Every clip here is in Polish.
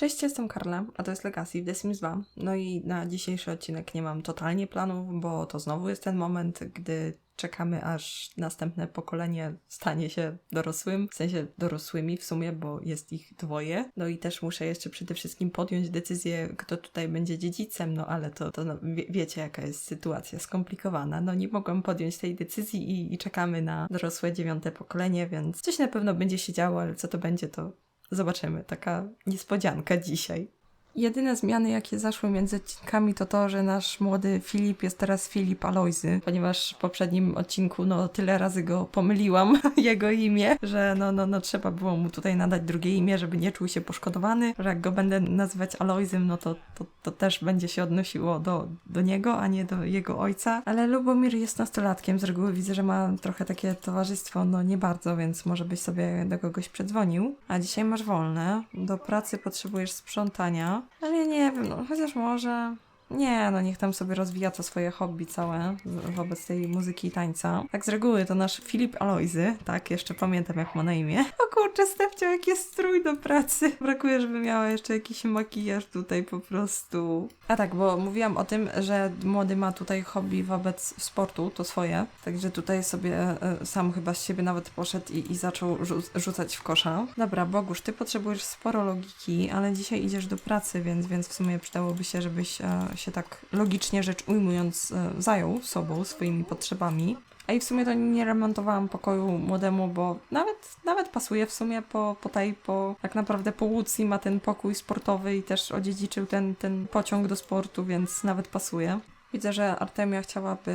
Cześć, jestem Karla, a to jest Legacy w The Sims 2. No i na dzisiejszy odcinek nie mam totalnie planów, bo to znowu jest ten moment, gdy czekamy aż następne pokolenie stanie się dorosłym, w sensie dorosłymi w sumie, bo jest ich dwoje. No i też muszę jeszcze przede wszystkim podjąć decyzję, kto tutaj będzie dziedzicem, no ale to, to no, wie, wiecie jaka jest sytuacja skomplikowana. No nie mogłam podjąć tej decyzji i, i czekamy na dorosłe dziewiąte pokolenie, więc coś na pewno będzie się działo, ale co to będzie, to Zobaczymy, taka niespodzianka dzisiaj. Jedyne zmiany, jakie zaszły między odcinkami, to to, że nasz młody Filip jest teraz Filip Alojzy, ponieważ w poprzednim odcinku no tyle razy go pomyliłam, jego imię, że no, no, no trzeba było mu tutaj nadać drugie imię, żeby nie czuł się poszkodowany, że jak go będę nazywać Alojzym, no to, to, to też będzie się odnosiło do, do niego, a nie do jego ojca. Ale Lubomir jest nastolatkiem, z reguły widzę, że ma trochę takie towarzystwo, no nie bardzo, więc może byś sobie do kogoś przedzwonił. A dzisiaj masz wolne, do pracy potrzebujesz sprzątania, ale nie wiem, no chociaż może. Nie, no niech tam sobie rozwija to swoje hobby całe wobec tej muzyki i tańca. Tak z reguły to nasz Filip Alojzy, tak, jeszcze pamiętam jak ma na imię. O kurczę, Stefcio, jaki jest strój do pracy. Brakuje, żeby miała jeszcze jakiś makijaż tutaj po prostu. A tak, bo mówiłam o tym, że młody ma tutaj hobby wobec sportu, to swoje. Także tutaj sobie e, sam chyba z siebie nawet poszedł i, i zaczął rzu- rzucać w kosza. Dobra, Bogusz, ty potrzebujesz sporo logiki, ale dzisiaj idziesz do pracy, więc, więc w sumie przydałoby się, żebyś e, się tak logicznie rzecz ujmując e, zajął sobą, swoimi potrzebami. A i w sumie to nie remontowałam pokoju młodemu, bo nawet, nawet pasuje w sumie po, po tej, po tak naprawdę po Łucji ma ten pokój sportowy i też odziedziczył ten, ten pociąg do sportu, więc nawet pasuje. Widzę, że Artemia chciałaby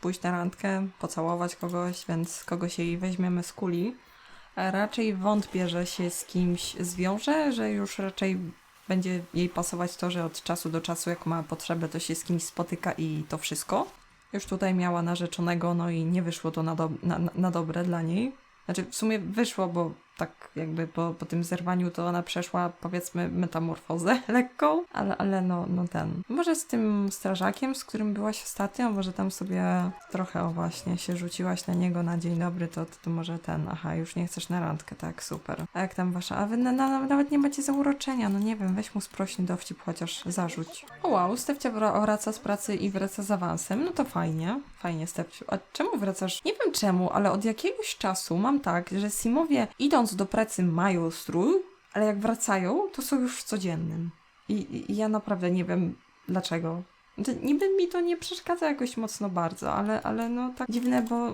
pójść na randkę, pocałować kogoś, więc kogoś jej weźmiemy z kuli. A raczej wątpię, że się z kimś zwiąże, że już raczej będzie jej pasować to, że od czasu do czasu, jak ma potrzebę, to się z kimś spotyka i to wszystko. Już tutaj miała narzeczonego, no i nie wyszło to na, do, na, na- dobre dla niej. Znaczy, w sumie wyszło, bo tak jakby po, po tym zerwaniu to ona przeszła, powiedzmy, metamorfozę lekką, ale, ale no, no ten. Może z tym strażakiem, z którym byłaś ostatnio, może tam sobie trochę, o właśnie, się rzuciłaś na niego na dzień dobry, to, to, to może ten, aha, już nie chcesz na randkę, tak, super. A jak tam wasza, a wy na, na, nawet nie macie zauroczenia, no nie wiem, weź mu sprośny dowcip, chociaż zarzuć. O wow, Stefcia wra- wraca z pracy i wraca z awansem, no to fajnie, fajnie Stefciu. A czemu wracasz? Nie wiem czemu, ale od jakiegoś czasu mam tak, że Simowie idąc do pracy mają strój, ale jak wracają, to są już w codziennym. I, i ja naprawdę nie wiem dlaczego. Niby mi to nie przeszkadza jakoś mocno bardzo, ale, ale no tak dziwne, bo,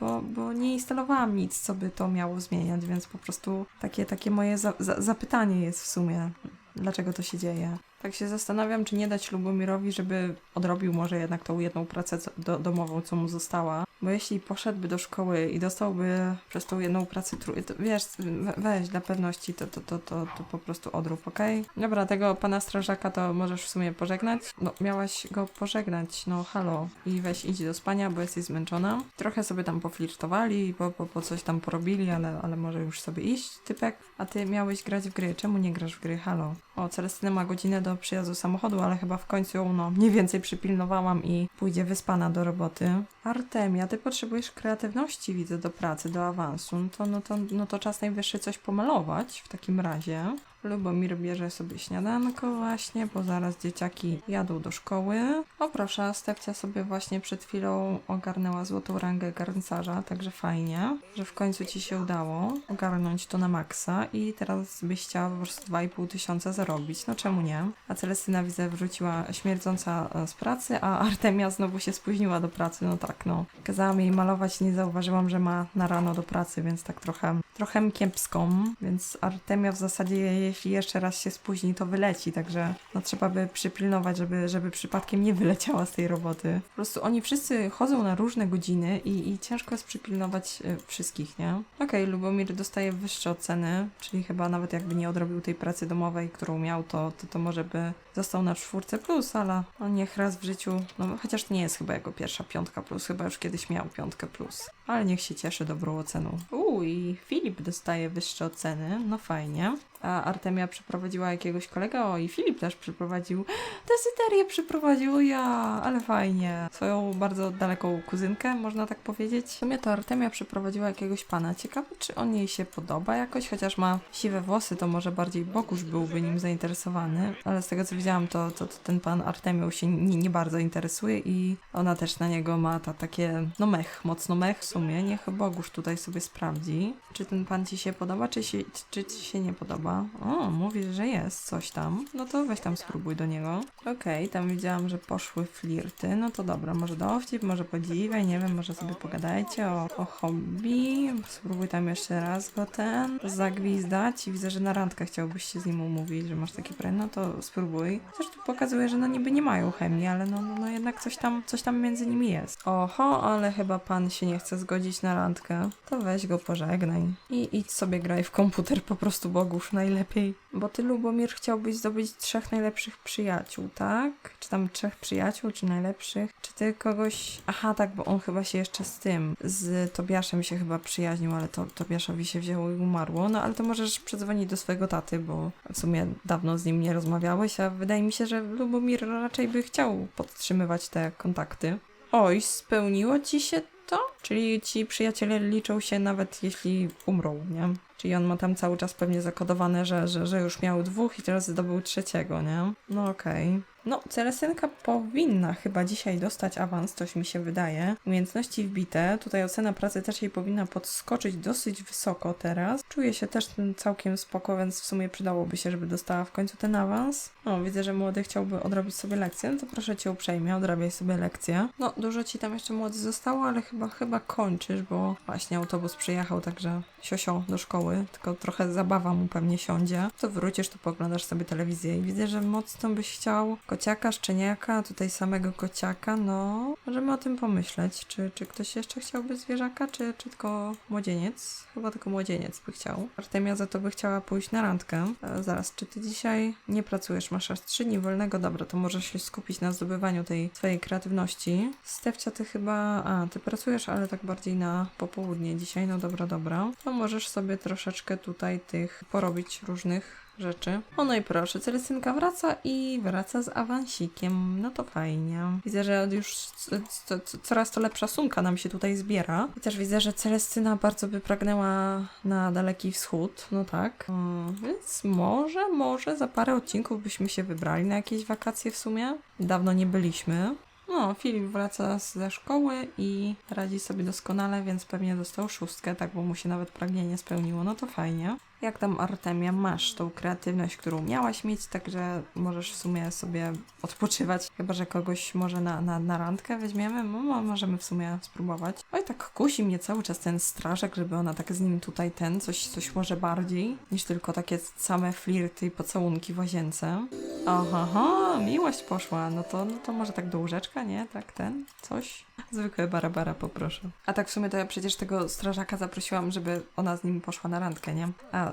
bo, bo, nie instalowałam nic, co by to miało zmieniać, więc po prostu takie, takie moje za, za, zapytanie jest w sumie, dlaczego to się dzieje. Tak się zastanawiam, czy nie dać Lubomirowi, żeby odrobił może jednak tą jedną pracę do, domową, co mu została. Bo jeśli poszedłby do szkoły i dostałby przez tą jedną pracę trój... to Wiesz, we- weź dla pewności, to, to, to, to, to po prostu odrób, okej? Dobra, tego pana strażaka to możesz w sumie pożegnać. No, miałaś go pożegnać, no halo. I weź idź do spania, bo jesteś zmęczona. Trochę sobie tam poflirtowali, po, po, po coś tam porobili, ale, ale może już sobie iść, typek. A ty miałeś grać w gry, czemu nie grasz w gry, halo? O, Celestyna ma godzinę do przyjazdu samochodu, ale chyba w końcu ją, no, mniej więcej przypilnowałam i pójdzie wyspana do roboty. Artemia, ty potrzebujesz kreatywności, widzę, do pracy, do awansu. No to, no to, no to czas najwyższy coś pomalować w takim razie. Lubomir bierze sobie śniadanko właśnie, bo zaraz dzieciaki jadą do szkoły. O proszę, Stefcia sobie właśnie przed chwilą ogarnęła złotą rangę garncarza, także fajnie, że w końcu ci się udało ogarnąć to na maksa i teraz byś chciała po prostu 2,5 tysiąca zarobić. No czemu nie? A Celestyna widzę wróciła śmierdząca e, z pracy, a Artemia znowu się spóźniła do pracy. No tak, no. Kazałam jej malować nie zauważyłam, że ma na rano do pracy, więc tak trochę, trochę kiepską. Więc Artemia w zasadzie, jeśli jeszcze raz się spóźni, to wyleci, także no trzeba by przypilnować, żeby, żeby przypadkiem nie wyleciała z tej roboty. Po prostu oni wszyscy chodzą na różne godziny i, i ciężko jest przypilnować e, wszystkich, nie? Okej, Lubomir dostaje wyższe oceny, czyli chyba nawet jakby nie odrobił tej pracy domowej, którą miał, to, to, to może by został na czwórce plus, ale no niech raz w życiu, no chociaż nie jest chyba jego pierwsza piątka plus, chyba już kiedyś miał piątkę plus. Ale niech się cieszy dobrą oceną. Uuu, i Filip dostaje wyższe oceny, no fajnie. A Artemia przyprowadziła jakiegoś kolegę, o i Filip też przyprowadził. Desyterię przyprowadził, ja, ale fajnie. Swoją bardzo daleką kuzynkę, można tak powiedzieć. W sumie to Artemia przyprowadziła jakiegoś pana. Ciekawe, czy on jej się podoba jakoś, chociaż ma siwe włosy, to może bardziej Bogusz byłby nim zainteresowany. Ale z tego co widziałam, to, to, to ten pan Artemią się nie, nie bardzo interesuje i ona też na niego ma ta, takie, no mech, mocno mech w sumie. Niech Bogusz tutaj sobie sprawdzi, czy ten pan ci się podoba, czy, się, czy ci się nie podoba. O, mówisz, że jest coś tam. No to weź tam spróbuj do niego. Okej, tam widziałam, że poszły flirty. No to dobra, może dowcip, może podziwiaj, nie wiem, może sobie pogadajcie o, o hobby. Spróbuj tam jeszcze raz go ten zagwizdać i widzę, że na randkę chciałbyś się z nim umówić, że masz taki plan, no to spróbuj. Też tu pokazuje, że no niby nie mają chemii, ale no, no, no jednak coś tam, coś tam między nimi jest. Oho, ale chyba pan się nie chce zgodzić na randkę. To weź go pożegnaj. I idź sobie graj w komputer, po prostu Bogusz, najlepiej. Bo ty, Lubomir, chciałbyś zdobyć trzech najlepszych przyjaciół, tak? Czy tam trzech przyjaciół, czy najlepszych? Czy ty kogoś... Aha, tak, bo on chyba się jeszcze z tym, z Tobiaszem się chyba przyjaźnił, ale to Tobiaszowi się wzięło i umarło. No ale to możesz przedzwonić do swojego taty, bo w sumie dawno z nim nie rozmawiałeś, a wydaje mi się, że Lubomir raczej by chciał podtrzymywać te kontakty. Oj, spełniło ci się to? Czyli ci przyjaciele liczą się nawet jeśli umrą, nie? Czyli on ma tam cały czas pewnie zakodowane, że, że, że już miał dwóch i teraz zdobył trzeciego, nie? No okej. No, Celestynka powinna chyba dzisiaj dostać awans, coś mi się wydaje. Umiejętności wbite. Tutaj ocena pracy też jej powinna podskoczyć dosyć wysoko teraz. Czuję się też całkiem spoko, więc w sumie przydałoby się, żeby dostała w końcu ten awans. O, widzę, że młody chciałby odrobić sobie lekcję, no to proszę cię uprzejmie, odrabiaj sobie lekcję. No, dużo ci tam jeszcze młody zostało, ale chyba, chyba kończysz, bo właśnie autobus przyjechał, także siosio do szkoły, tylko trochę zabawa mu pewnie siądzie. To wrócisz, to poglądasz sobie telewizję i widzę, że mocno byś chciał kociaka, szczeniaka, tutaj samego kociaka, no możemy o tym pomyśleć. Czy, czy ktoś jeszcze chciałby zwierzaka, czy, czy tylko młodzieniec? Chyba tylko młodzieniec by chciał. Artemia za to by chciała pójść na randkę. E, zaraz, czy ty dzisiaj nie pracujesz? Masz aż trzy dni wolnego? Dobra, to możesz się skupić na zdobywaniu tej swojej kreatywności. Stefcia, ty chyba... A, ty pracujesz, ale tak bardziej na popołudnie dzisiaj. No dobra, dobra. To możesz sobie troszeczkę tutaj tych porobić różnych rzeczy. O no i proszę, Celestynka wraca i wraca z awansikiem. No to fajnie. Widzę, że już c- c- c- coraz to lepsza sumka nam się tutaj zbiera. I też widzę, że Celestyna bardzo by pragnęła na Daleki Wschód. No tak. Mm, więc może, może za parę odcinków byśmy się wybrali na jakieś wakacje w sumie. Dawno nie byliśmy. No, Filip wraca ze szkoły i radzi sobie doskonale, więc pewnie dostał szóstkę, tak, bo mu się nawet pragnienie spełniło. No to fajnie. Jak tam Artemia masz tą kreatywność, którą miałaś mieć, także możesz w sumie sobie odpoczywać. Chyba, że kogoś może na, na, na randkę weźmiemy, no, mo- możemy w sumie spróbować. Oj, tak kusi mnie cały czas ten strażak, żeby ona tak z nim tutaj ten, coś, coś może bardziej, niż tylko takie same flirty i pocałunki w łazience. Aha, miłość poszła, no to, no to może tak do łóżeczka, nie? Tak ten, coś. Zwykłe barabara poproszę. A tak w sumie to ja przecież tego strażaka zaprosiłam, żeby ona z nim poszła na randkę, nie? A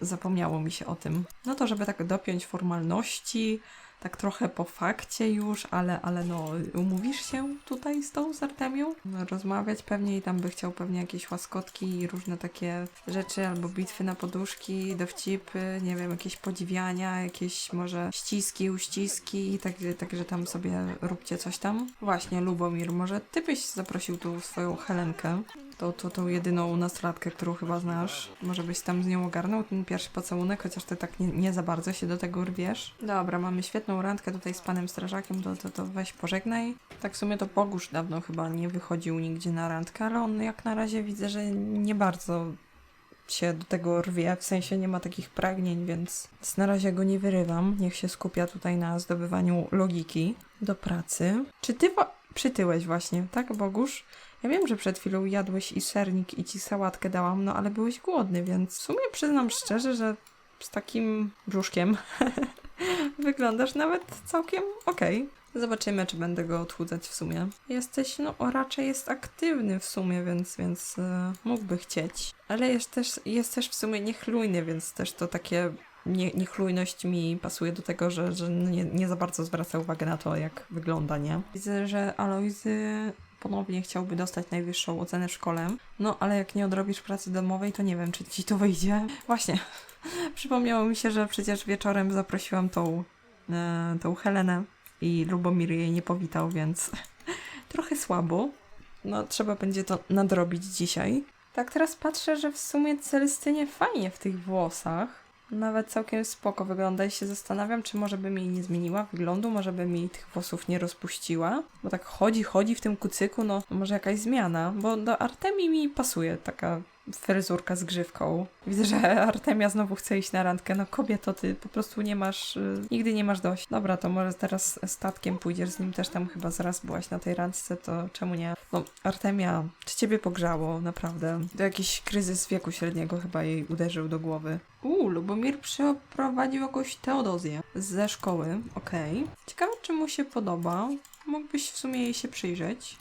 zapomniało mi się o tym. No to żeby tak dopiąć formalności, tak trochę po fakcie już, ale, ale no, umówisz się tutaj z tą z Artemią? Rozmawiać pewnie i tam by chciał pewnie jakieś łaskotki i różne takie rzeczy, albo bitwy na poduszki, dowcipy, nie wiem, jakieś podziwiania, jakieś może ściski, uściski, tak, także tam sobie róbcie coś tam. Właśnie, Lubomir, może ty byś zaprosił tu swoją Helenkę? Tą, tą, tą jedyną nastolatkę, którą chyba znasz. Może byś tam z nią ogarnął ten pierwszy pocałunek, chociaż ty tak nie, nie za bardzo się do tego rwiesz. Dobra, mamy świetną randkę tutaj z panem strażakiem, to, to, to weź pożegnaj. Tak w sumie to Bogusz dawno chyba nie wychodził nigdzie na randkę, ale on jak na razie widzę, że nie bardzo się do tego rwie, w sensie nie ma takich pragnień, więc na razie go nie wyrywam. Niech się skupia tutaj na zdobywaniu logiki do pracy. Czy ty przytyłeś właśnie, tak, Bogusz? Ja wiem, że przed chwilą jadłeś i sernik i ci sałatkę dałam, no ale byłeś głodny, więc w sumie przyznam szczerze, że z takim brzuszkiem wyglądasz nawet całkiem okej. Zobaczymy, czy będę go odchudzać w sumie. Jesteś, no, raczej jest aktywny w sumie, więc, więc e, mógłby chcieć. Ale jest też, jest też w sumie niechlujny, więc też to takie nie, niechlujność mi pasuje do tego, że, że nie, nie za bardzo zwraca uwagę na to, jak wygląda, nie? Widzę, że Alojzy ponownie chciałby dostać najwyższą ocenę w szkole. No, ale jak nie odrobisz pracy domowej, to nie wiem, czy ci to wyjdzie. Właśnie, przypomniało mi się, że przecież wieczorem zaprosiłam tą, e, tą Helenę i Lubomir jej nie powitał, więc trochę słabo. No, trzeba będzie to nadrobić dzisiaj. Tak teraz patrzę, że w sumie Celestynie fajnie w tych włosach. Nawet całkiem spoko wygląda i się zastanawiam, czy może bym jej nie zmieniła wyglądu, może bym jej tych włosów nie rozpuściła. Bo tak chodzi, chodzi w tym kucyku, no może jakaś zmiana, bo do Artemii mi pasuje taka fryzurka z grzywką. Widzę, że Artemia znowu chce iść na randkę. No kobieto, ty po prostu nie masz, y, nigdy nie masz dość. Dobra, to może teraz statkiem pójdziesz z nim, też tam chyba zaraz byłaś na tej randce, to czemu nie? No Artemia, czy ciebie pogrzało, naprawdę? To jakiś kryzys wieku średniego chyba jej uderzył do głowy. Uuu, Lubomir przeprowadził jakąś teodozję ze szkoły, okej. Ciekawe, czy mu się podoba. Mógłbyś w sumie jej się przyjrzeć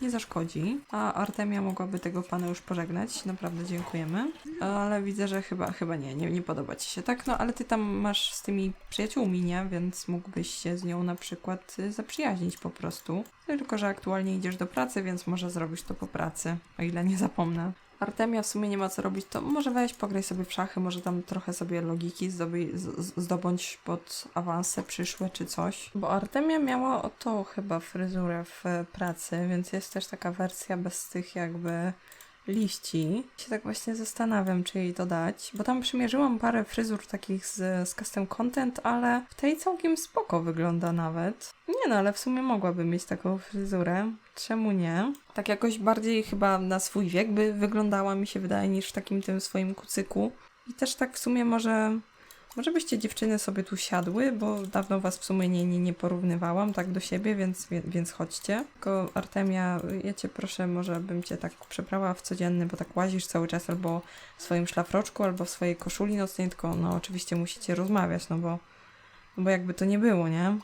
nie zaszkodzi. A Artemia mogłaby tego pana już pożegnać. Naprawdę dziękujemy. Ale widzę, że chyba, chyba nie, nie, nie podoba ci się. Tak, no ale ty tam masz z tymi przyjaciółmi, nie? Więc mógłbyś się z nią na przykład y, zaprzyjaźnić po prostu. Tylko, że aktualnie idziesz do pracy, więc może zrobisz to po pracy, o ile nie zapomnę. Artemia w sumie nie ma co robić, to może weź pograj sobie w szachy, może tam trochę sobie logiki zdoby, zdobądź pod awanse przyszłe czy coś. Bo Artemia miała o to chyba fryzurę w pracy, więc jest też taka wersja bez tych jakby liści. Się tak właśnie zastanawiam, czy jej to dać, bo tam przymierzyłam parę fryzur takich z, z custom content, ale w tej całkiem spoko wygląda nawet. Nie no, ale w sumie mogłaby mieć taką fryzurę. Czemu nie? Tak jakoś bardziej chyba na swój wiek by wyglądała mi się wydaje niż w takim tym swoim kucyku. I też tak w sumie może może byście dziewczyny sobie tu siadły, bo dawno was w sumie nie, nie, nie porównywałam tak do siebie, więc, więc chodźcie. Tylko Artemia, ja cię proszę, może bym cię tak przebrała w codzienny, bo tak łazisz cały czas albo w swoim szlafroczku, albo w swojej koszuli nocnej, tylko no oczywiście musicie rozmawiać, no bo, no bo jakby to nie było, nie?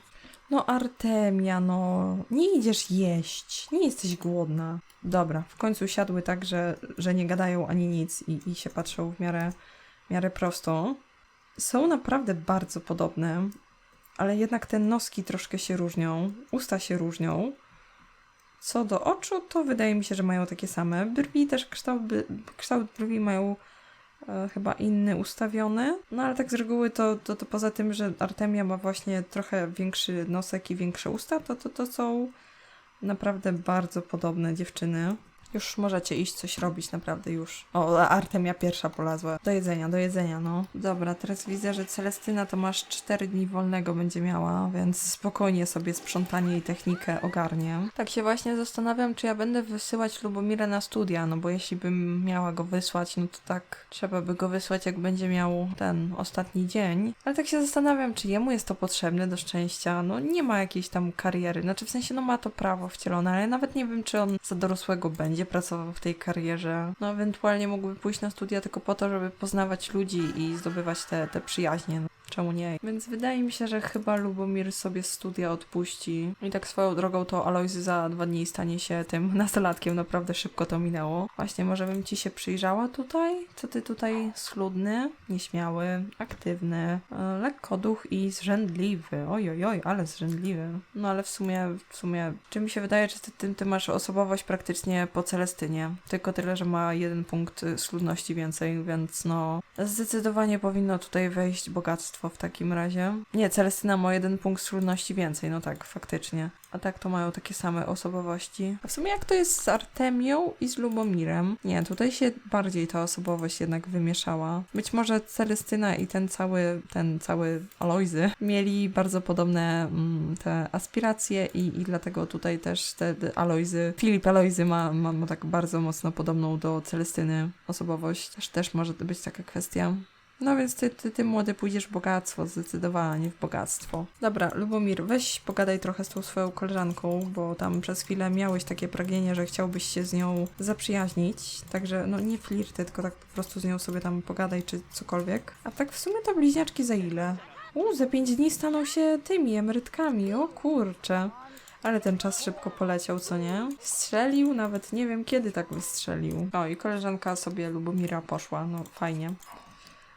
No Artemia, no nie idziesz jeść, nie jesteś głodna. Dobra, w końcu siadły tak, że, że nie gadają ani nic i, i się patrzą w miarę, w miarę prosto są naprawdę bardzo podobne, ale jednak te noski troszkę się różnią, usta się różnią. Co do oczu, to wydaje mi się, że mają takie same. Brwi też kształt, kształt brwi mają e, chyba inny ustawiony. No ale tak z reguły to, to, to poza tym, że Artemia ma właśnie trochę większy nosek i większe usta, to, to, to są naprawdę bardzo podobne dziewczyny. Już możecie iść coś robić, naprawdę już. O, Artemia pierwsza polazła. Do jedzenia, do jedzenia, no. Dobra, teraz widzę, że Celestyna to masz 4 dni wolnego będzie miała, więc spokojnie sobie sprzątanie i technikę ogarnie. Tak się właśnie zastanawiam, czy ja będę wysyłać Lubomira na studia, no bo jeśli bym miała go wysłać, no to tak trzeba by go wysłać, jak będzie miał ten ostatni dzień. Ale tak się zastanawiam, czy jemu jest to potrzebne do szczęścia. No nie ma jakiejś tam kariery, znaczy w sensie, no ma to prawo wcielone, ale nawet nie wiem, czy on za dorosłego będzie pracował w tej karierze. No ewentualnie mógłby pójść na studia tylko po to, żeby poznawać ludzi i zdobywać te, te przyjaźnie. Czemu nie? Więc wydaje mi się, że chyba Lubomir sobie studia odpuści. I tak swoją drogą to Alojzy za dwa dni stanie się tym nastolatkiem. Naprawdę szybko to minęło. Właśnie, może bym ci się przyjrzała tutaj? Co ty tutaj schludny, nieśmiały, aktywny, e, lekkoduch i zrzędliwy. Oj, oj, ale zrzędliwy. No ale w sumie, w sumie, czy mi się wydaje, że ty, ty, ty masz osobowość praktycznie po Celestynie. Tylko tyle, że ma jeden punkt schludności więcej, więc no zdecydowanie powinno tutaj wejść bogactwo w takim razie. Nie, Celestyna ma jeden punkt schludności więcej, no tak, faktycznie. A tak to mają takie same osobowości. A w sumie jak to jest z Artemią i z Lubomirem? Nie, tutaj się bardziej ta osobowość jednak wymieszała. Być może Celestyna i ten cały, ten cały Alojzy mieli bardzo podobne mm, te aspiracje i, i dlatego tutaj też te, Alojzy, Filip Alojzy ma, ma, ma tak bardzo mocno podobną do Celestyny osobowość. Też, też może być taka kwestia. No więc ty, ty, ty młody pójdziesz w bogactwo, zdecydowanie w bogactwo. Dobra, Lubomir, weź pogadaj trochę z tą swoją koleżanką, bo tam przez chwilę miałeś takie pragnienie, że chciałbyś się z nią zaprzyjaźnić. Także no nie flirty, tylko tak po prostu z nią sobie tam pogadaj czy cokolwiek. A tak w sumie to bliźniaczki za ile? U, za pięć dni staną się tymi emerytkami, o kurcze. Ale ten czas szybko poleciał, co nie? Strzelił, nawet nie wiem kiedy tak wystrzelił. O, i koleżanka sobie Lubomira poszła, no fajnie.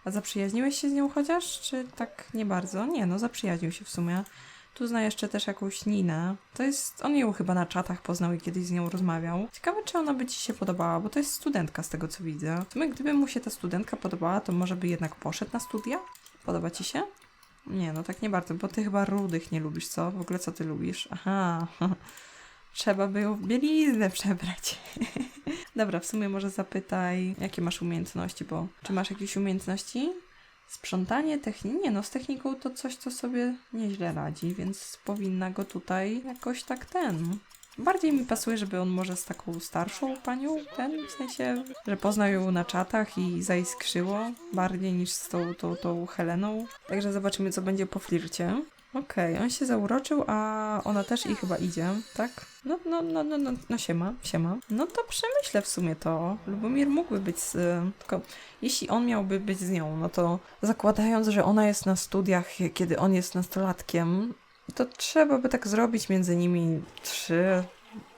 A zaprzyjaźniłeś się z nią chociaż, czy tak nie bardzo? Nie, no zaprzyjaźnił się w sumie. Tu zna jeszcze też jakąś Ninę. To jest, on ją chyba na czatach poznał i kiedyś z nią rozmawiał. Ciekawe, czy ona by ci się podobała, bo to jest studentka z tego, co widzę. W sumie, gdyby mu się ta studentka podobała, to może by jednak poszedł na studia? Podoba ci się? Nie, no tak nie bardzo, bo ty chyba rudych nie lubisz, co? W ogóle co ty lubisz? Aha, trzeba by ją w bieliznę przebrać. Dobra, w sumie może zapytaj, jakie masz umiejętności, bo czy masz jakieś umiejętności? Sprzątanie, technik, nie no, z techniką to coś, co sobie nieźle radzi, więc powinna go tutaj jakoś tak ten... Bardziej mi pasuje, żeby on może z taką starszą panią, ten, w sensie, że poznał ją na czatach i zaiskrzyło, bardziej niż z tą, tą, tą Heleną. Także zobaczymy, co będzie po flircie. Okej, on się zauroczył, a ona też i chyba idzie, tak? No, no, no, no, no, no siema, siema. No to przemyślę w sumie to. Lubomir mógłby być z... Tylko jeśli on miałby być z nią, no to zakładając, że ona jest na studiach, kiedy on jest nastolatkiem, to trzeba by tak zrobić między nimi trzy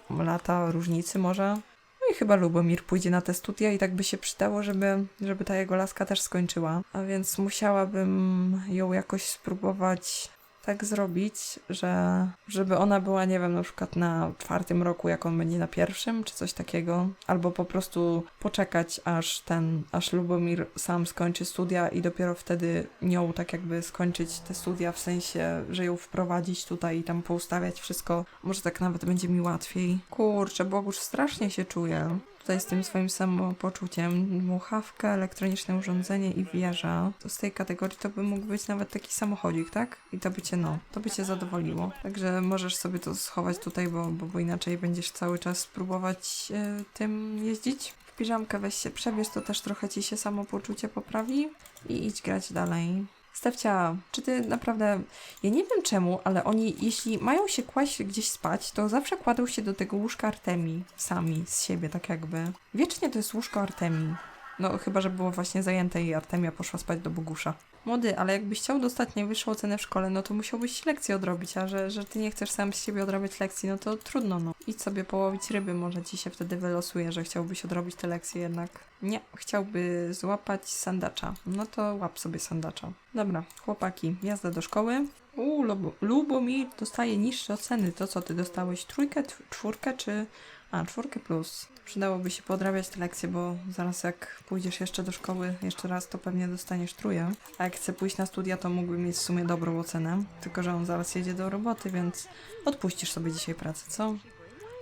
lata różnicy może. No i chyba Lubomir pójdzie na te studia i tak by się przydało, żeby, żeby ta jego laska też skończyła. A więc musiałabym ją jakoś spróbować tak zrobić, że żeby ona była, nie wiem, na przykład na czwartym roku, jak on będzie na pierwszym, czy coś takiego, albo po prostu poczekać, aż ten, aż Lubomir sam skończy studia i dopiero wtedy nią tak jakby skończyć te studia, w sensie, że ją wprowadzić tutaj i tam poustawiać wszystko. Może tak nawet będzie mi łatwiej. Kurczę, Bogusz, strasznie się czuję tutaj z tym swoim samopoczuciem. Dmuchawka, elektroniczne urządzenie i wieża. To z tej kategorii to by mógł być nawet taki samochodzik, tak? I to by cię, no, to by cię zadowoliło. Także możesz sobie to schować tutaj, bo, bo, bo inaczej będziesz cały czas próbować e, tym jeździć. Piżamkę weź się przebierz, to też trochę ci się samopoczucie poprawi i idź grać dalej. Stefcia, czy ty naprawdę. Ja nie wiem czemu, ale oni, jeśli mają się kłaść gdzieś spać, to zawsze kładą się do tego łóżka Artemii sami, z siebie, tak jakby. Wiecznie to jest łóżko Artemii. No, chyba, że było właśnie zajęte i Artemia poszła spać do Bogusza. Młody, ale jakbyś chciał dostać najwyższą ocenę w szkole, no to musiałbyś lekcję odrobić, a że, że ty nie chcesz sam z siebie odrabiać lekcji, no to trudno, no. Idź sobie połowić ryby, może ci się wtedy wylosuje, że chciałbyś odrobić te lekcje jednak. Nie, chciałby złapać sandacza. No to łap sobie sandacza. Dobra, chłopaki, jazda do szkoły. Uuu, Lubo, Lubomir dostaje niższe oceny. To co, ty dostałeś trójkę, czwórkę czy... A, czwórkę plus. Przydałoby się podrabiać te lekcje, bo zaraz jak pójdziesz jeszcze do szkoły jeszcze raz, to pewnie dostaniesz trójkę. A jak chce pójść na studia, to mógłby mieć w sumie dobrą ocenę. Tylko, że on zaraz jedzie do roboty, więc odpuścisz sobie dzisiaj pracę, co?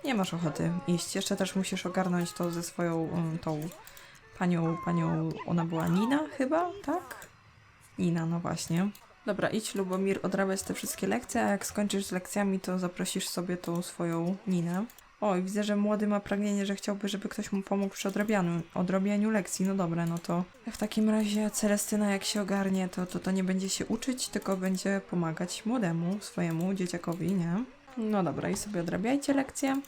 Nie masz ochoty iść. Jeszcze też musisz ogarnąć to ze swoją um, tą panią, panią, ona była Nina chyba, tak? Nina, no właśnie. Dobra, idź Lubomir odrabiać te wszystkie lekcje, a jak skończysz z lekcjami, to zaprosisz sobie tą swoją Ninę. Oj, widzę, że młody ma pragnienie, że chciałby, żeby ktoś mu pomógł przy odrabianiu, lekcji. No dobra, no to w takim razie Celestyna jak się ogarnie, to, to, to nie będzie się uczyć, tylko będzie pomagać młodemu, swojemu dzieciakowi, nie? No dobra, i sobie odrabiajcie lekcje.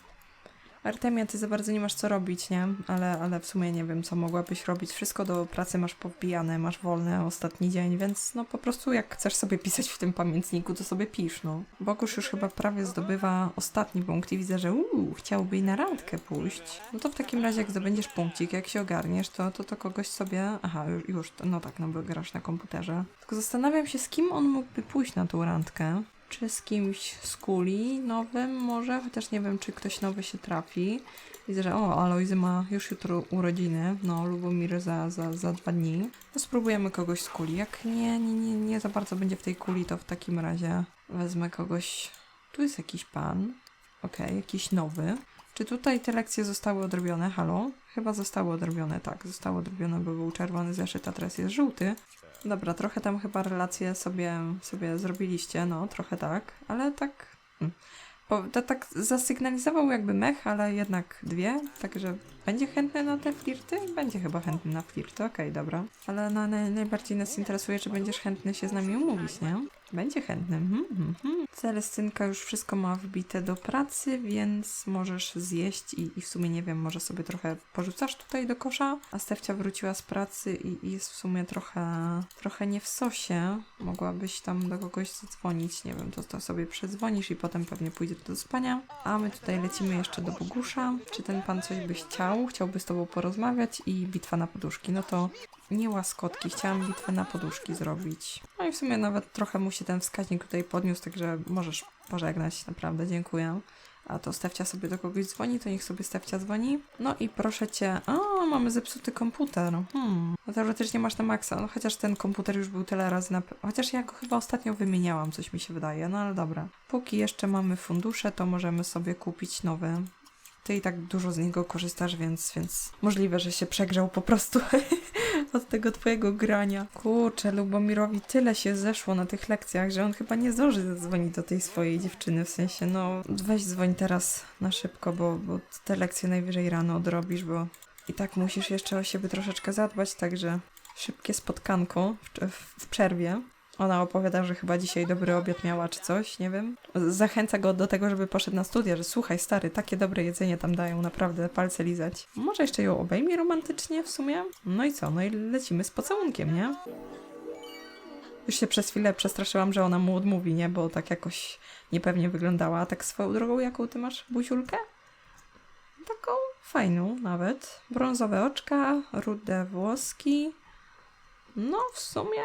Artemia, ty za bardzo nie masz co robić, nie? Ale, ale w sumie nie wiem, co mogłabyś robić. Wszystko do pracy masz powbijane, masz wolne ostatni dzień, więc no po prostu jak chcesz sobie pisać w tym pamiętniku, to sobie pisz, no. Bogusz już chyba prawie zdobywa ostatni punkt i widzę, że uuu, chciałby i na randkę pójść. No to w takim razie, jak zdobędziesz punkcik, jak się ogarniesz, to, to, to kogoś sobie... Aha, już, już, no tak, no bo grasz na komputerze. Tylko zastanawiam się, z kim on mógłby pójść na tą randkę. Czy z kimś z kuli nowym może? Chociaż nie wiem, czy ktoś nowy się trafi. Widzę, że o, Alojzy ma już jutro urodziny. No, Lubomir za, za, za dwa dni. No, spróbujemy kogoś z kuli. Jak nie, nie, nie, nie za bardzo będzie w tej kuli, to w takim razie wezmę kogoś... Tu jest jakiś pan. Okej, jakiś nowy. Czy tutaj te lekcje zostały odrobione? Halo? Chyba zostały odrobione, tak. Zostały odrobione, bo był czerwony zeszyt, a teraz jest żółty. Dobra, trochę tam chyba relacje sobie, sobie zrobiliście, no trochę tak, ale tak. hmm. Po, to tak zasygnalizował jakby mech, ale jednak dwie, także będzie chętny na te flirty? Będzie chyba chętny na flirty, okej, dobra. Ale na, naj, najbardziej nas interesuje, czy będziesz chętny się z nami umówić, nie? Będzie chętny. Mhm, mhm. Celestynka już wszystko ma wbite do pracy, więc możesz zjeść i, i w sumie nie wiem, może sobie trochę porzucasz tutaj do kosza. A Stefcia wróciła z pracy i, i jest w sumie trochę, trochę nie w sosie. Mogłabyś tam do kogoś zadzwonić, nie wiem, to, to sobie przedzwonisz i potem pewnie pójdzie do spania. A my tutaj lecimy jeszcze do Bogusza. Czy ten pan coś by chciał? Chciałby z tobą porozmawiać i bitwa na poduszki. No to nie łaskotki, chciałam bitwę na poduszki zrobić. No i w sumie nawet trochę mu się ten wskaźnik tutaj podniósł, także możesz pożegnać, naprawdę, dziękuję. A to Stefcia sobie do kogoś dzwoni, to niech sobie Stefcia dzwoni. No i proszę cię, o, mamy zepsuty komputer. Hmm. No teoretycznie masz na maksa, no chociaż ten komputer już był tyle razy na... Chociaż ja go chyba ostatnio wymieniałam, coś mi się wydaje, no ale dobra. Póki jeszcze mamy fundusze, to możemy sobie kupić nowy. Ty i tak dużo z niego korzystasz, więc, więc możliwe, że się przegrzał po prostu od tego twojego grania. Kurczę, Lubomirowi tyle się zeszło na tych lekcjach, że on chyba nie zdąży zadzwonić do tej swojej dziewczyny, w sensie, no weź dzwoń teraz na szybko, bo, bo te lekcje najwyżej rano odrobisz, bo i tak musisz jeszcze o siebie troszeczkę zadbać, także szybkie spotkanko w, w, w przerwie. Ona opowiada, że chyba dzisiaj dobry obiad miała czy coś, nie wiem. Zachęca go do tego, żeby poszedł na studia, że słuchaj stary, takie dobre jedzenie tam dają, naprawdę palce lizać. Może jeszcze ją obejmie romantycznie w sumie? No i co? No i lecimy z pocałunkiem, nie? Już się przez chwilę przestraszyłam, że ona mu odmówi, nie? Bo tak jakoś niepewnie wyglądała. A tak swoją drogą, jaką ty masz buziulkę? Taką fajną nawet. Brązowe oczka, rude włoski. No, w sumie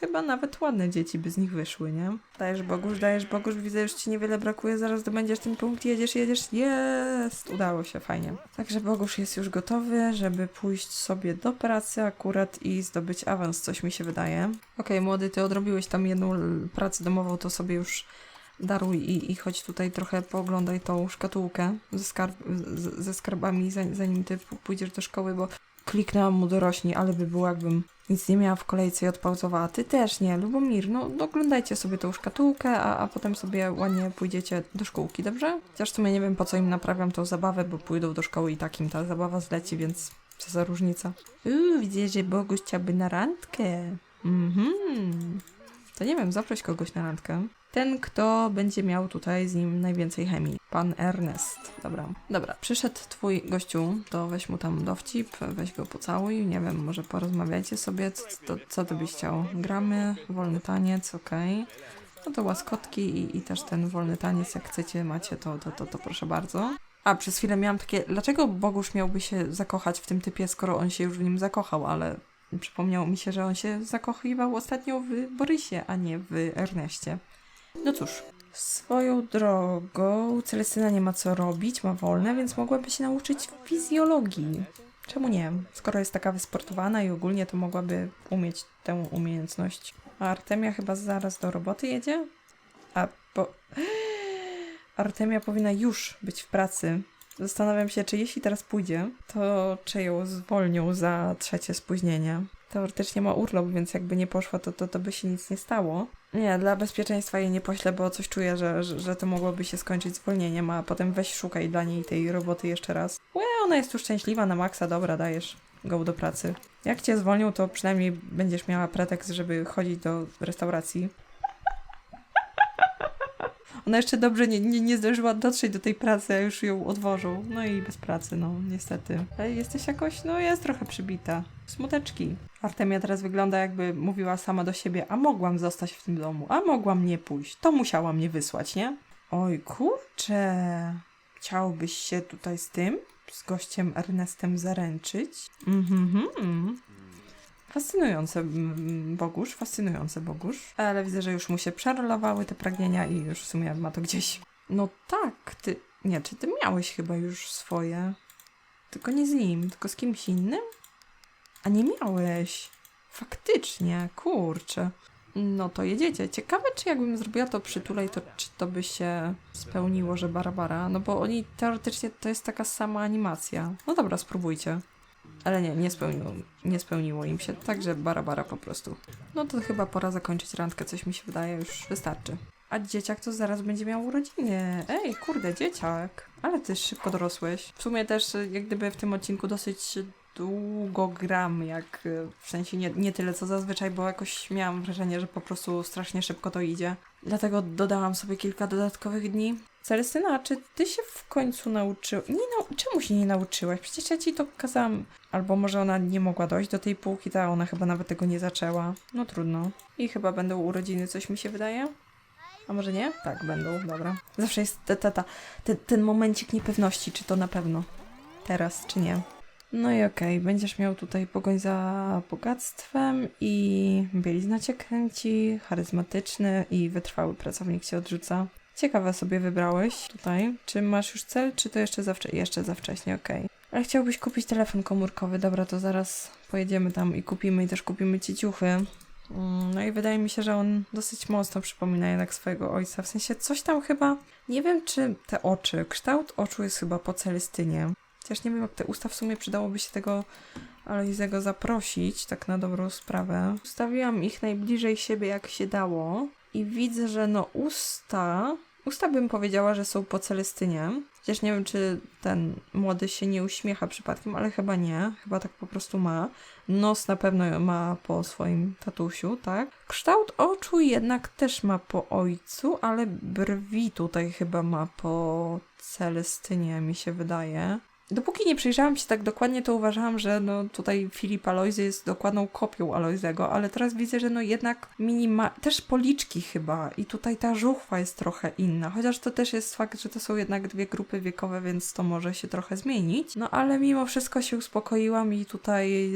chyba nawet ładne dzieci by z nich wyszły, nie? Dajesz Bogusz, dajesz Bogusz, widzę, już ci niewiele brakuje, zaraz dobędziesz ten punkt, jedziesz, jedziesz, jest! Udało się, fajnie. Także Bogusz jest już gotowy, żeby pójść sobie do pracy akurat i zdobyć awans, coś mi się wydaje. Okej, młody, ty odrobiłeś tam jedną pracę domową, to sobie już daruj i, i chodź tutaj trochę pooglądaj tą szkatułkę ze, skarb, z, ze skarbami, zanim, ty pójdziesz do szkoły, bo kliknęłam mu dorośli, ale by było jakbym nic nie miała w kolejce i odpauzowała. Ty też nie, Lubomir, no oglądajcie sobie tą szkatułkę, a, a potem sobie ładnie pójdziecie do szkółki, dobrze? Chociaż w sumie nie wiem po co im naprawiam tą zabawę, bo pójdą do szkoły i tak im ta zabawa zleci, więc co za różnica. Uuu, widzę, że Boguś chciałby na randkę. Mhm. To nie wiem, zaproś kogoś na randkę. Ten, kto będzie miał tutaj z nim najwięcej chemii. Pan Ernest. Dobra. Dobra, przyszedł twój gościu, to weź mu tam dowcip, weź go pocałuj, nie wiem, może porozmawiajcie sobie, co, co, co ty byś chciał. Gramy, wolny taniec, okej. No to łaskotki i, i też ten wolny taniec, jak chcecie, macie, to, to, to, to proszę bardzo. A, przez chwilę miałam takie, dlaczego Bogusz miałby się zakochać w tym typie, skoro on się już w nim zakochał, ale przypomniało mi się, że on się zakochiwał ostatnio w Borysie, a nie w Erneście. No cóż, swoją drogą Celestyna nie ma co robić, ma wolne, więc mogłaby się nauczyć fizjologii. Czemu nie? Skoro jest taka wysportowana i ogólnie to mogłaby umieć tę umiejętność. A Artemia chyba zaraz do roboty jedzie? A bo... Artemia powinna już być w pracy. Zastanawiam się, czy jeśli teraz pójdzie, to czy ją zwolnią za trzecie spóźnienie. Teoretycznie ma urlop, więc jakby nie poszła, to, to, to by się nic nie stało. Nie, dla bezpieczeństwa jej nie poślę, bo coś czuję, że, że, że to mogłoby się skończyć zwolnieniem, a potem weź szukaj dla niej tej roboty jeszcze raz. Łe, ona jest tu szczęśliwa na maksa, dobra, dajesz go do pracy. Jak cię zwolnią, to przynajmniej będziesz miała pretekst, żeby chodzić do restauracji. Ona jeszcze dobrze nie, nie, nie zdążyła dotrzeć do tej pracy, a już ją odwożą. No i bez pracy, no niestety. Ej, jesteś jakoś, no jest trochę przybita. Smuteczki. Artemia teraz wygląda jakby mówiła sama do siebie, a mogłam zostać w tym domu, a mogłam nie pójść. To musiała mnie wysłać, nie? Oj, kurczę. Chciałbyś się tutaj z tym, z gościem Ernestem zaręczyć? Mhm, mhm. Fascynujące, Bogusz, fascynujące, Bogusz. Ale widzę, że już mu się przerolowały te pragnienia i już w sumie ma to gdzieś. No tak, ty... Nie, czy ty miałeś chyba już swoje? Tylko nie z nim, tylko z kimś innym? A nie miałeś. Faktycznie, kurczę. No to jedziecie. Ciekawe, czy jakbym zrobiła to przytulej, to czy to by się spełniło, że Barabara? No bo oni teoretycznie to jest taka sama animacja. No dobra, spróbujcie. Ale nie, nie spełniło, nie spełniło im się, także Barabara po prostu. No to chyba pora zakończyć randkę, coś mi się wydaje, już wystarczy. A dzieciak to zaraz będzie miał urodziny. Ej, kurde, dzieciak. Ale ty szybko dorosłeś. W sumie też jak gdyby w tym odcinku dosyć długo gram, jak y, w sensie nie, nie tyle co zazwyczaj, bo jakoś miałam wrażenie, że po prostu strasznie szybko to idzie. Dlatego dodałam sobie kilka dodatkowych dni. Celestyna, czy ty się w końcu nauczyłaś? Nie nau- czemu się nie nauczyłaś? Przecież ja ci to kazałam. Albo może ona nie mogła dojść do tej półki, ta ona chyba nawet tego nie zaczęła. No trudno. I chyba będą urodziny, coś mi się wydaje. A może nie? Tak, będą, dobra. Zawsze jest ta, ta, ta, ten, ten momencik niepewności, czy to na pewno teraz, czy nie. No i okej, będziesz miał tutaj pogoń za bogactwem i bielizna cię kręci, charyzmatyczny i wytrwały pracownik cię odrzuca. Ciekawe sobie wybrałeś tutaj. Czy masz już cel, czy to jeszcze za, jeszcze za wcześnie? Okej. Ale chciałbyś kupić telefon komórkowy. Dobra, to zaraz pojedziemy tam i kupimy i też kupimy ci ciuchy. Mm, No i wydaje mi się, że on dosyć mocno przypomina jednak swojego ojca. W sensie coś tam chyba. Nie wiem, czy te oczy. Kształt oczu jest chyba po Celestynie. Chociaż nie wiem, jak te usta w sumie przydałoby się tego Aloizego zaprosić, tak na dobrą sprawę. Ustawiłam ich najbliżej siebie, jak się dało. I widzę, że no usta. Usta bym powiedziała, że są po Celestynie. Chociaż nie wiem, czy ten młody się nie uśmiecha przypadkiem, ale chyba nie. Chyba tak po prostu ma. Nos na pewno ma po swoim tatusiu, tak? Kształt oczu jednak też ma po ojcu, ale brwi tutaj chyba ma po Celestynie, mi się wydaje. Dopóki nie przyjrzałam się tak dokładnie, to uważałam, że no tutaj Filip Alojzy jest dokładną kopią Alojzego, ale teraz widzę, że no jednak minima... też policzki chyba i tutaj ta żuchwa jest trochę inna, chociaż to też jest fakt, że to są jednak dwie grupy wiekowe, więc to może się trochę zmienić, no ale mimo wszystko się uspokoiłam i tutaj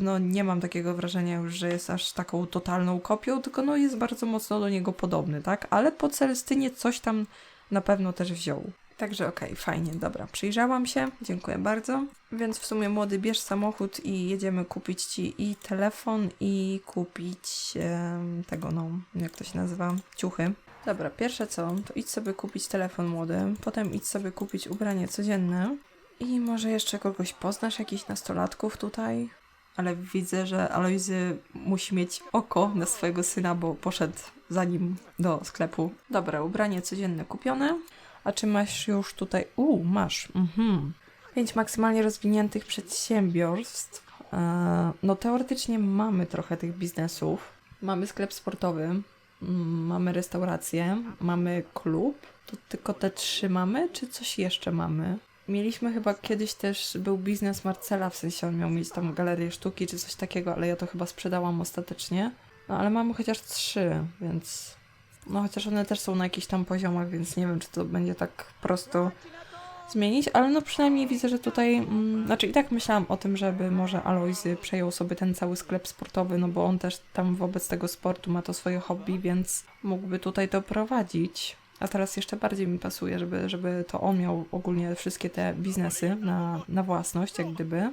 no nie mam takiego wrażenia już, że jest aż taką totalną kopią, tylko no jest bardzo mocno do niego podobny, tak, ale po Celestynie coś tam na pewno też wziął. Także okej, fajnie, dobra. Przyjrzałam się, dziękuję bardzo. Więc w sumie młody, bierz samochód i jedziemy kupić ci i telefon, i kupić em, tego, no, jak to się nazywa, ciuchy. Dobra, pierwsze co, to idź sobie kupić telefon młody, potem idź sobie kupić ubranie codzienne i może jeszcze kogoś poznasz, jakichś nastolatków tutaj. Ale widzę, że Alojzy musi mieć oko na swojego syna, bo poszedł za nim do sklepu. Dobra, ubranie codzienne kupione. A czy masz już tutaj. U, masz. Mhm. Pięć maksymalnie rozwiniętych przedsiębiorstw. E, no, teoretycznie mamy trochę tych biznesów. Mamy sklep sportowy, mm, mamy restaurację, mamy klub. To tylko te trzy mamy, czy coś jeszcze mamy? Mieliśmy chyba kiedyś też, był biznes Marcela, w sensie on miał mieć tam galerię sztuki czy coś takiego, ale ja to chyba sprzedałam ostatecznie. No ale mamy chociaż trzy, więc no chociaż one też są na jakichś tam poziomach, więc nie wiem, czy to będzie tak prosto zmienić, ale no przynajmniej widzę, że tutaj, mm, znaczy i tak myślałam o tym, żeby może Alojzy przejął sobie ten cały sklep sportowy, no bo on też tam wobec tego sportu ma to swoje hobby, więc mógłby tutaj to prowadzić. A teraz jeszcze bardziej mi pasuje, żeby, żeby to on miał ogólnie wszystkie te biznesy na, na własność, jak gdyby.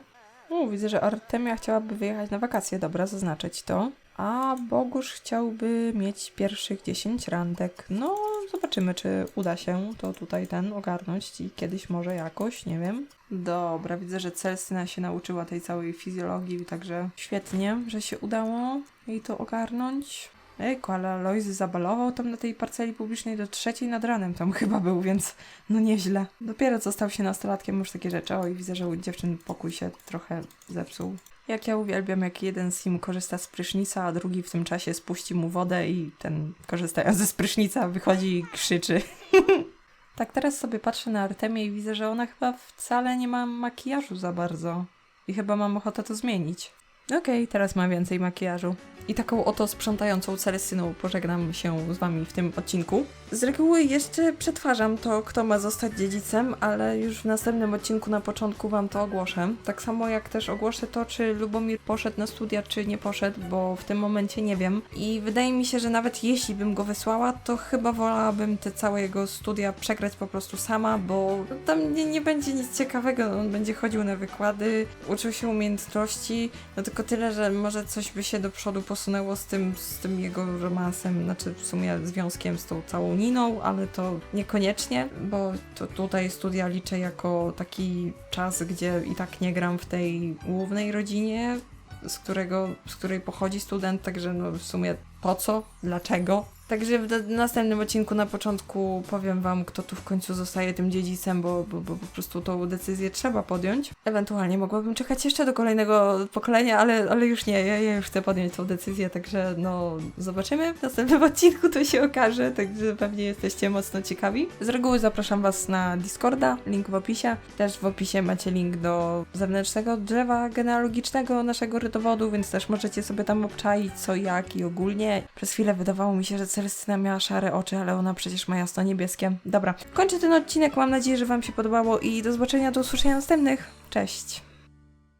O, widzę, że Artemia chciałaby wyjechać na wakacje, dobra, zaznaczyć to. A Bogusz chciałby mieć pierwszych 10 randek. No, zobaczymy, czy uda się to tutaj ten ogarnąć i kiedyś może jakoś, nie wiem. Dobra, widzę, że Celstyna się nauczyła tej całej fizjologii, także świetnie, że się udało jej to ogarnąć. Ejku, ale Aloyzy zabalował tam na tej parceli publicznej do trzeciej nad ranem tam chyba był, więc no nieźle. Dopiero co stał się nastolatkiem, już takie rzeczy. O, i widzę, że u dziewczyn pokój się trochę zepsuł. Jak ja uwielbiam, jak jeden z nim korzysta z prysznica, a drugi w tym czasie spuści mu wodę i ten korzystając ze prysznica wychodzi i krzyczy. tak teraz sobie patrzę na Artemię i widzę, że ona chyba wcale nie ma makijażu za bardzo. I chyba mam ochotę to zmienić. Okej, teraz mam więcej makijażu. I taką oto sprzątającą Celestyną pożegnam się z wami w tym odcinku. Z reguły jeszcze przetwarzam to, kto ma zostać dziedzicem, ale już w następnym odcinku na początku wam to ogłoszę. Tak samo jak też ogłoszę to, czy Lubomir poszedł na studia, czy nie poszedł, bo w tym momencie nie wiem. I wydaje mi się, że nawet jeśli bym go wysłała, to chyba wolałabym te całe jego studia przegrać po prostu sama, bo tam nie, nie będzie nic ciekawego. On będzie chodził na wykłady, uczył się umiejętności, no tylko tyle, że może coś by się do przodu posunęło z tym, z tym jego romansem, znaczy w sumie związkiem z tą całą Niną, ale to niekoniecznie, bo to tutaj studia liczę jako taki czas, gdzie i tak nie gram w tej głównej rodzinie, z, którego, z której pochodzi student, także no w sumie po co, dlaczego. Także w następnym odcinku na początku powiem wam, kto tu w końcu zostaje tym dziedzicem, bo, bo, bo po prostu tą decyzję trzeba podjąć. Ewentualnie mogłabym czekać jeszcze do kolejnego pokolenia, ale, ale już nie, ja, ja już chcę podjąć tą decyzję, także no zobaczymy. W następnym odcinku to się okaże, także pewnie jesteście mocno ciekawi. Z reguły zapraszam was na Discorda, link w opisie. Też w opisie macie link do zewnętrznego drzewa genealogicznego naszego rydowodu, więc też możecie sobie tam obczaić co, jak i ogólnie. Przez chwilę wydawało mi się, że Celestyna miała szare oczy, ale ona przecież ma jasno niebieskie. Dobra, kończę ten odcinek, mam nadzieję, że wam się podobało i do zobaczenia, do usłyszenia następnych. Cześć!